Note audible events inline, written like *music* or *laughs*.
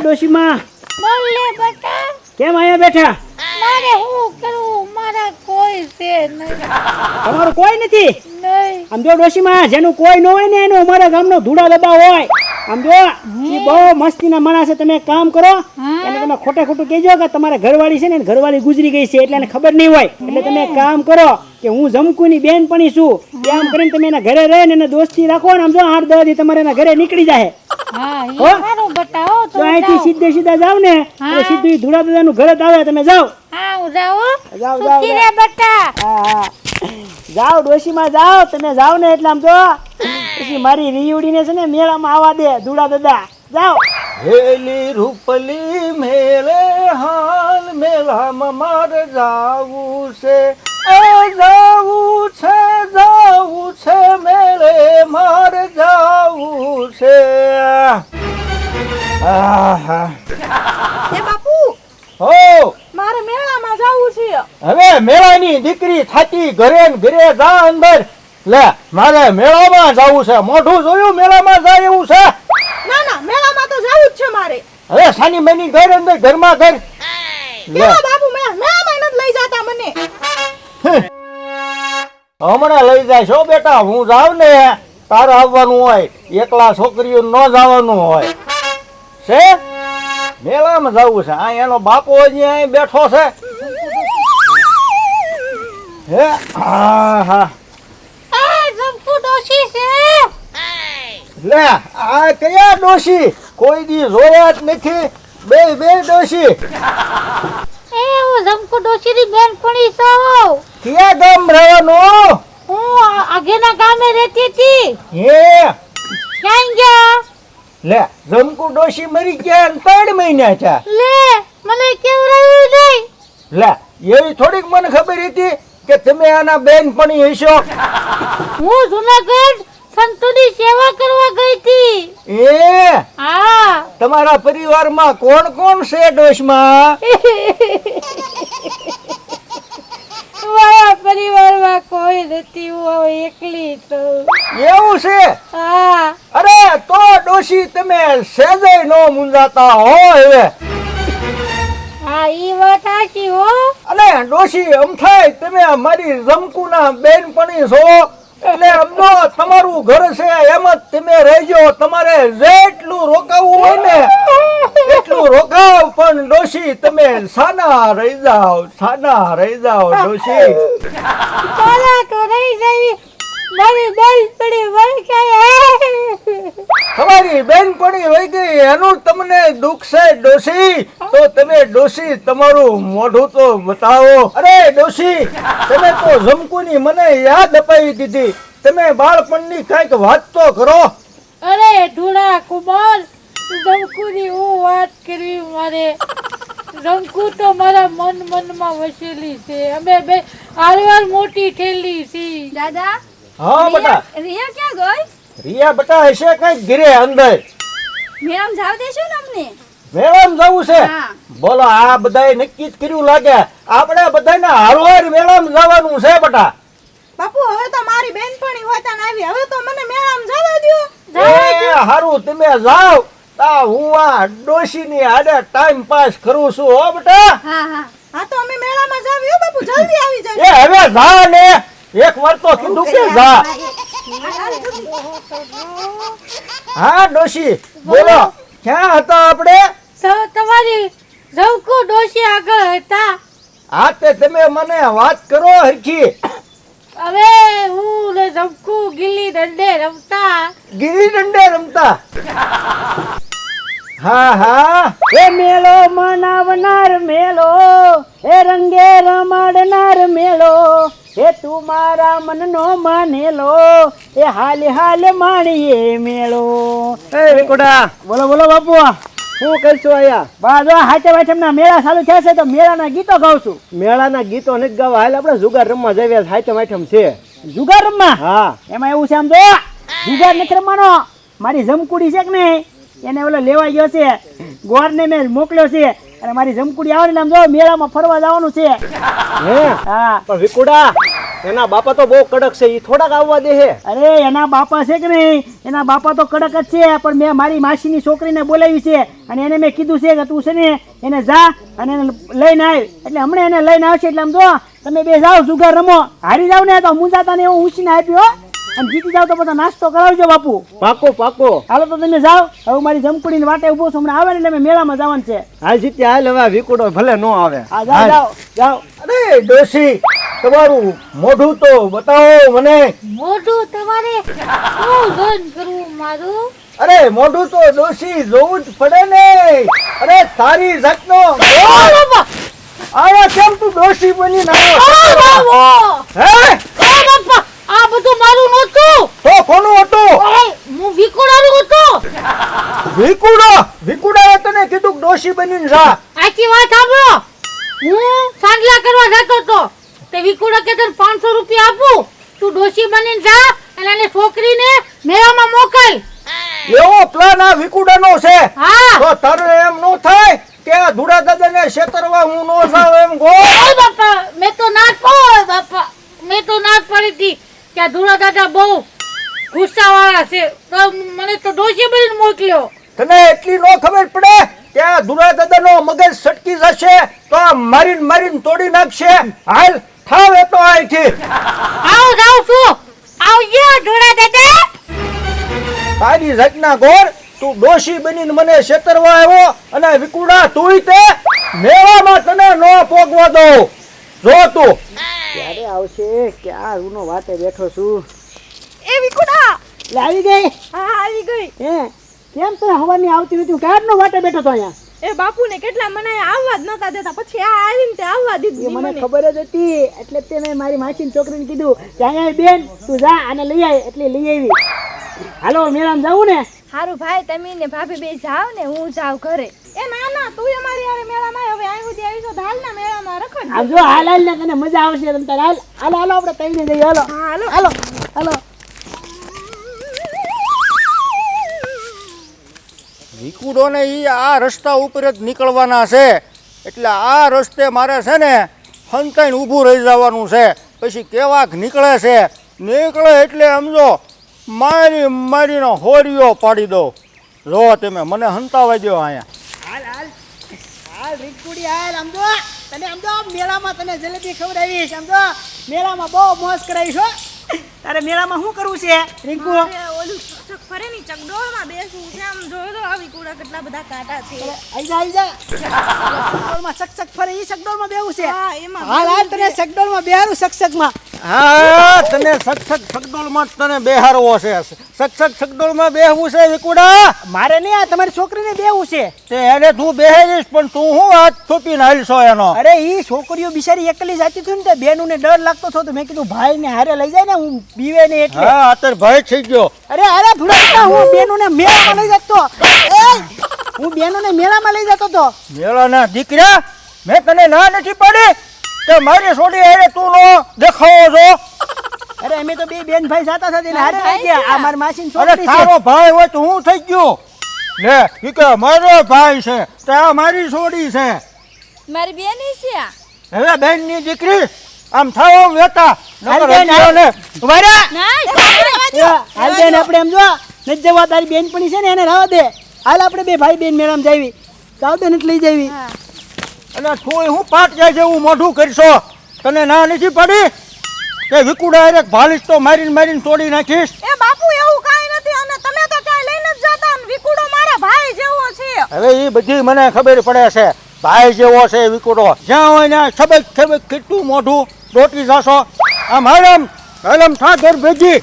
ડોશીમાં. બોલ લે કેમ અહીંયા બેઠા? મારે હું કરું મારા કોઈ છે નહીં. તમારું કોઈ નથી? નહીં. આમ જો ડોશીમાં જેનું કોઈ ન હોય ને એનું અમારા ગામનો ધૂડા દબા હોય. આમ જો એ બહુ મસ્તીના માણસ છે તમે કામ કરો એને તમે ખોટે ખોટું કહેજો કે તમારા ઘરવાળી છે ને ઘરવાળી ગુજરી ગઈ છે એટલે એને ખબર નહીં હોય. એટલે તમે કામ કરો કે હું જમકુની બેનપણી છું. એમ કરીને તમે એના ઘરે રહે ને એને દોસ્તી રાખો ને આમ જો આઠ દસ તમારે એના ઘરે નીકળી જાય હા સારું હો તો અહીંથી સીધે સીધા જાવ ને એટલે સીધું ધુડા દાદા નું ઘર જ આવે તમે જાવ હા હું જાવ જાઓ, જાવ સુખી રે બટા. હા હા. જાઓ ડોશીમાં જાઓ તમે જાઓ ને એટલે આમ જો પછી મારી રીવડીને છે ને મેળામાં આવવા દે ધૂળા દાદા જાવ હેલી રૂપલી મેળે હાલ મેલામાં મારે જાવું છે. એ જાવું છે જાવું છે મેળે મારે જાવું છે. એ બાપુ હો. મારે મેળામાં જવું છે. હવે મેળાની દીકરી થાકી ઘરે ને ઘરે જા અંદર. લે મારે મેળામાં જવું છે. મોઢું જોયું મેળામાં જાય એવું છે? ના ના મેળામાં તો જવું જ છે મારે. હવે સાની મેની ઘર અંદર ઘરમાં ઘર. કેવા બાપુ મેળા મેળામાં નથી લઈ જાતા મને. હમણાં લઈ જાય છો બેટા હું જાવ ને તારે આવવાનું હોય એકલા છોકરીઓ ન જવાનું હોય. છે? મેળામાં જવું છે. આ એનો બાપો અહીં બેઠો છે. હે? હા હા ડોશી લે આ કયા ડોશી? કોઈ દી જોયા જ નથી. બે બે ડોશી. એ હું જમકુ બેન બેનપણી છું. કયા ગામ રહેવાનું? હું આગેના ગામે રહેતી હતી. હે? ક્યાં ગયા? લે જમકુ ડોશી મરી ગયા ને ત્રણ મહિના છે લે મને કેવડાવ્યું નહીં લે એવી થોડીક મને ખબર હતી કે તમે આના બેનપણી હશો. હું જુનાગઢ સંતોની સેવા કરવા ગઈ હતી. એ? હા. તમારા પરિવારમાં કોણ કોણ છે ડોશમાં *laughs* મારા પરિવારમાં કોઈ નથી હું એકલી તો? એવું છે? હા. અરે તો ડોશી તમે સેજે નો મુંજાતા હો હવે. હા ઈ વાત સાચી હો. અને ડોશી એમ થાય તમે મારી જમકુના બેનપણી છો. એટલે અમનો તમારું ઘર છે, એમ જ તમે રહેજો. તમારે જેટલું રોકાવું હોય ને, એટલું રોકાવ. પણ ડોશી, તમે સાના રહી જાઓ, સાના રહી જાઓ, ડોશી. મારી બેનપણી વહી ગઈ તમારી બેનપણી વહી ગઈ એનું તમને દુઃખ છે ડોશી. તો તમે ડોશી તમારું મોઢું તો બતાવો. અરે ડોશી તમે તો ઝમકુની મને યાદ અપાવી દીધી. તમે બાળપણની કાંઈક વાત તો કરો. અરે ઢુડા કુમાર ઝમકુની હું વાત કરવી મારે? રંકુ તો મારા મન મનમાં વસેલી છે. અમે બે હારવાર મોટી થેલી છે દાદા હા બટા. રિયા ક્યાં ગઈ? રિયા બટા હશે કઈ ઘીરે અંદર. મેડમ જાવ દેશો ને અમને. મેળામ જવું છે. બોલો આ બધાએ નક્કી જ કર્યું લાગે. આપણે બધાને હારવાર મેળામ જવાનું છે બટા. બાપુ હવે તો મારી બેનપણી હોતા ને આવી. હવે તો મને મેળામ જવા દ્યો. એ હારું તમે જાઓ. તા હું આ ડોશીની આડે ટાઈમ પાસ કરું છું હો બટા. હા હા. હા તો અમે મેળામાં જાવ્યો બાપુ. જલ્દી આવી જજો. એ હવે જા ને. એક વાર તો કીધું કે જા. હા ડોશી બોલો. ક્યાં હતા આપણે? તમારી ઝવકો ડોશી આગળ હતા. હા તે તમે મને વાત કરો હરખી. હવે હું ને રંકુ ગીલી દંડે રમતા. ગિલ્લી દંડે રમતા? હા હા. એ મેળો મનાવનાર મેળો એ રંગે રમાડનાર મેળો એ તું મારા મનનો માનેલો એ હાલ હાલ માણીએ મેળો. એ વિકોડા. બોલો બોલો બાપુ શું કહીશું અહીંયા? બાજુ હાચે વાચમના મેળા ચાલુ થયા છે તો મેળાના ગીતો ગાઉં છું. મેળાના ગીતો નથી ગાવા હાલ આપણે જુગાર રમવા જઈએ હાચે વાચમ છે. જુગાર રમવા? હા. એમાં એવું છે આમ જો જુગાર નથી રમવાનો. મારી જમકુડી છે કે નહીં? એને ઓલો લેવા ગયો છે. ગોરને મેં મોકલ્યો છે. અને મારી જમકુડી આવે ને આમ જો મેળામાં ફરવા જવાનું છે. હે? હા. પણ વિકુડા એના બાપા તો બહુ કડક છે એ થોડાક આવવા દે હે. અરે એના બાપા છે કે નહીં? એના બાપા તો કડક જ છે પણ મેં મારી માસીની છોકરીને બોલાવી છે. અને એને મેં કીધું છે કે તું છે ને એને જા અને એને લઈને આવ. એટલે હમણાં એને લઈને આવશે એટલે આમ જો તમે બે જાઓ જુગાર રમો. હારી જાવ ને તો મુંજાતાને એવું ઉછીને આપ્યો અને જીતી જાવ તો બધા નાસ્તો કરાવજો બાપુ. પાકો પાકો. હાલો તો તમે જાઓ. હવે મારી જમકુડીની વાટે ઊભો છું હમણાં આવે ને એટલે મેં મેળામાં જવાનું છે. હાલ જીતી હાલ હવે આ વિકુડો ભલે નો આવે. હા જાઓ જાઓ. અરે ડોશી. તમારું મોઢું તો બતાવો મને. મોઢું તમારે શું ધન કરવું મારું? અરે મોઢું તો દોષી જોવું જ પડે ને. અરે તારી જાતનો આવા કેમ તું દોષી બની બાબો! હે? આ બધું મારું નહોતું. તો કોનું હતું? હું વિકુડાનું હતું. વિકુડો વિકુડાએ તને કીધું દોષી બનીને જા. આખી વાત સાંભળો. હું સાંડલા કરવા જતો હતો. તે વિકુડા કે તને પાંચસો રૂપિયા આપું? તું ડોશી બનીને જા અને એને છોકરીને મેળામાં મોકલ. એવો પ્લાન આ વિકુડાનો છે. હા. તો તારે એમ નો થાય કે આ ધુડા દાદાને શેતરવા હું નો જાવ એમ ગો ઓય બાપા મેં તો ના જ બાપા. મેં તો ના પડી હતી કે આ ધુળા દાદા બહુ ગુસ્સાવાળા છે. તો મને તો ડોશી બનીને મોકલ્યો. તને એટલી નો ખબર પડે કે આ ધુડા દાદાનો મગજ સટકી જશે તો આ મારીને મારીને તોડી નાખશે. હાલ થાવ એ તો અહીંથી. આવ જાઉં છું. આવજો ધુળા દાદા. તારી રચના ગોર તું દોષી બનીને મને છેતરવા આવ્યો અને વિકુડા તુંય તે મેવામાં તને નો પોગવા દઉં. જો તું. ક્યારે આવશે? ક્યાં રૂનો વાટે બેઠો છું? એ વિકુડા લાવી ગઈ? હા આવી ગઈ. હે? કેમ તો હવાની આવતી નથી ક્યારનો વાટે બેઠો તો અહીંયા? એ બાપુને કેટલા મને આવવા જ નતા દેતા. પછી આ આવીને તે આવવા દીધું મને ખબર જ હતી એટલે તે મેં મારી માસીની છોકરીને કીધું કે અહીંયા બેન તું જા આને લઈ આય એટલે લઈ આવી. હાલો મેળામાં જાવું ને? હારું ભાઈ તમે ને ભાભી બે જાવ ને હું જાવ ઘરે. એ ના ના તું અમારી યારે મેળામાં આવ્યો હવે આવી સુધી આવી છો તો હાલના મેળામાં રખડ જો હાલ હાલ ને તને મજા આવશે. તમ તાર હાલ હાલો હાલો આપણે તઈને જઈએ હાલો. હાલો. હાલો. હાલો ને એ આ રસ્તા ઉપર જ નીકળવાના છે. એટલે આ રસ્તે મારે છે ને હંતાઈને ઊભું રહી જવાનું છે. પછી કેવાક નીકળે છે. નીકળે એટલે સમજો મારી મારીનો હોરિયો પાડી દો જો તમે મને હંતાવાઈ દો અહીંયા. હાલ હાલ. હાલ રીકુડી હાલ. આમ તને સમજો મેળામાં તને જલેબી ખવડાવીશ. સમજો મેળામાં બહુ મોજ કરાવીશ, હો. તારે મેળામાં શું કરવું છે? રિંકુ? ઓલું ફરે ની ચકડોળમાં બેસવું છે. આમ જોયો તો આવી કુડા કેટલા બધા કાંટા છે. આઈ જા આઈ જા. સગડોળમાં સક સક ફરે ઈ સગડોળમાં બેવું છે. હા એમાં હાલ હાલ તને સગડોળમાં બેહારું સક સકમાં હા તને સખસક સગડોળમાં તને બેહારવો છે. સખસક સગડોળમાં બેહવું છે વિકુડા? મારે નહીં આ તમારી છોકરીને બેવું છે. તે એને તું બેહેરીશ પણ તું શું હાથ થોપીને હાલશો એનો? અરે ઈ છોકરીઓ બિચારી એકલી જાતી હતી ને તે બેનું ડર લાગતો હતો તો મેં કીધું ભાઈ ને હારે લઈ જાય ને હું બીવે ને એટલે. હા અત્યારે ભય થઈ ગયો. અરે અરે ભૂલા હું બેનું ને મેળામાં લઈ જતો. હું બેનું ને મેળામાં લઈ જતો તો મેળાના દીકરા મેં તને ના નથી પાડી. કે મારી છોડી અરે તું નો દેખાવો છો. *laughs* અરે અમે તો બે બેન ભાઈ સાતા સાથે ને હારે થઈ ગયા આ મારી માસીની અરે છોકરી છે. તારો ભાઈ હોય તો હું થઈ ગયો. લે દીકરા મારો ભાઈ છે. તે આ મારી છોડી છે. મારી બેન છે હવે બેનની દીકરી આમ થાવ વેતા. નકર હજીઓ ને રહે. હાલ બેન આપણે એમ જો નથી જવા તારી બેનપણી છે ને એને રાવ દે. હાલ આપણે બે ભાઈ બેન મેળામ જાવી. જાવ બેન લઈ જાવી. અને તું હું પાટ જાય જેવું મોઢું કરશો? તને ના નથી પડી? કે વિકુડા હારે ભાલીશ તો મારીને મારીને તોડી નાખીશ? એ બાપુ એવું કાઈ નથી. અને તમે તો કાઈ લઈને જ જતા વિકુડો મારા ભાઈ જેવો છે. હવે એ બધી મને ખબર પડે છે. ભાઈ જેવો છે વિકુડો જ્યાં હોય ને છબક છબક કેટલું મોઢું. દોટી જશો. આમ હરમ હરમ ઠાકર ભેજી